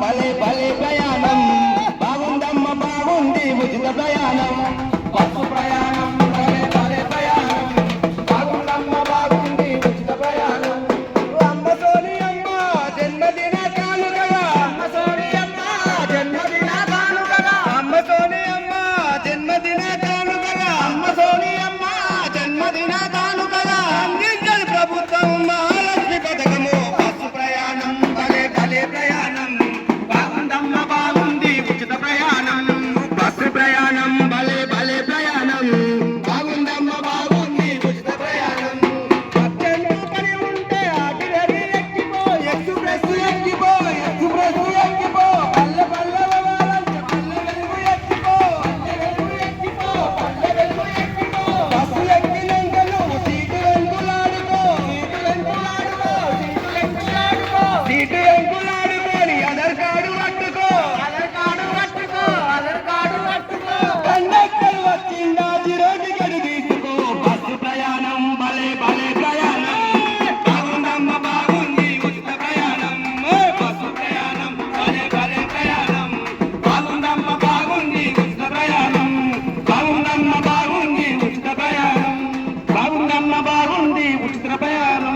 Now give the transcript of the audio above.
భలే భలే ప్రయాణం. బాగుందమ్మ బాగుంది ఉచిత ప్రయాణం. బస్సు ప్రయాణం utilizar trabalhar.